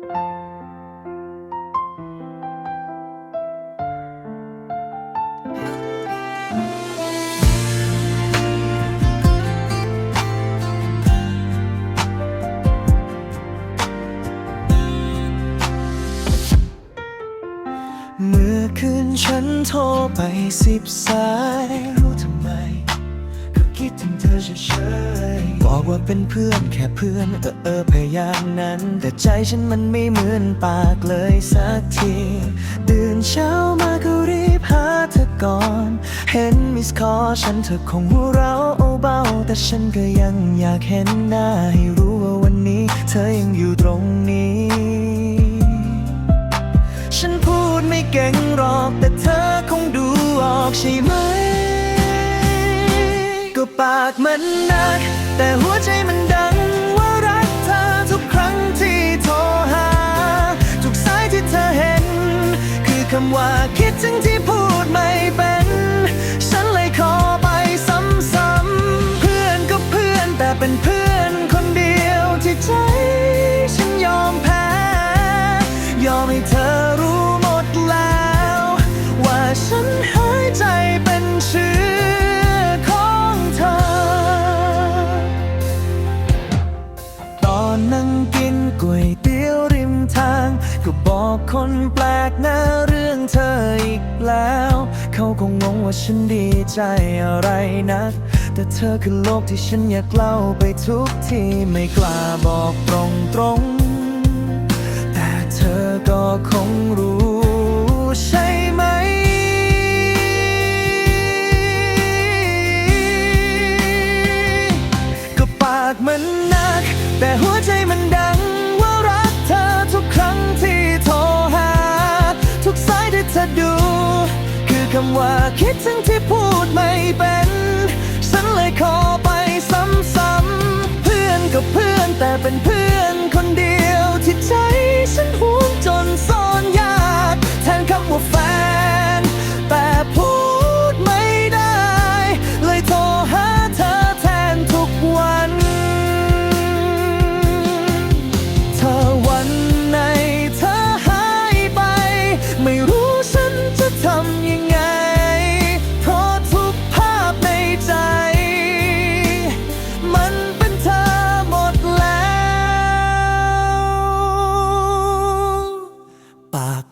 เมื่อคืนฉันโทรไปสิบสายรู้ทำไม คิดถึงเธอเฉยๆบอกว่าเป็นเพื่อนแค่เพื่อน เออเออพยายามนั้น แต่ใจฉันมันไม่เหมือนปากเลยสักที ตื่นเช้ามาก็รีบหาเธอก่อน เห็นมิสคอฉันเธอคงหัวเราะเบา แต่ฉันก็ยังอยากเห็นหน้าให้รู้ว่าวันนี้ เธอยังอยู่ตรงนี้ ฉันพูดไม่เก่งหรอกแต่เธอคงดูออกใช่ไหม ปากมันนัก แต่หัวใจมันดังว่ารักเธอทุกครั้งที่โทรหา ทุกสายที่เธอเห็น คือคำว่าคิดถึงที่พูดไม่เป็น ฉันเลยขอไปซ้ำๆเพื่อนก็เพื่อนแต่เป็นเพื่อนคนเดียวที่ใจ ฉันยอมแพ้ ยอมให้เธอรู้หมดแล้ว ว่าฉันหายใจเป็น นั่งกินก๋วยเตี๋ยวริมทาง ก็บอกคนแปลกหน้าเรื่องเธออีกแล้ว เขาคงงงว่าฉันดีใจอะไรนัก แต่เธอคือโลกที่ฉันอยากเล่าไปทุกทีไม่กล้าบอกตรงตรงำว่าคิดถึงที่พูดไม่เป็น ฉันเลยขอไปซ้ำๆ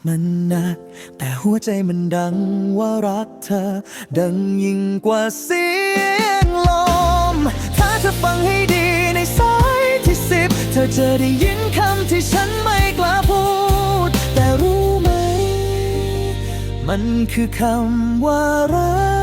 มันหนักแต่หัวใจมันดังว่ารักเธอ ดังยิ่งกว่าเสียงลม ถ้าเธอฟังให้ดีในสายที่สิบเธอจะได้ยินคำที่ฉันไม่กล้าพูด แต่รู้ไหม มันคือคำว่ารัก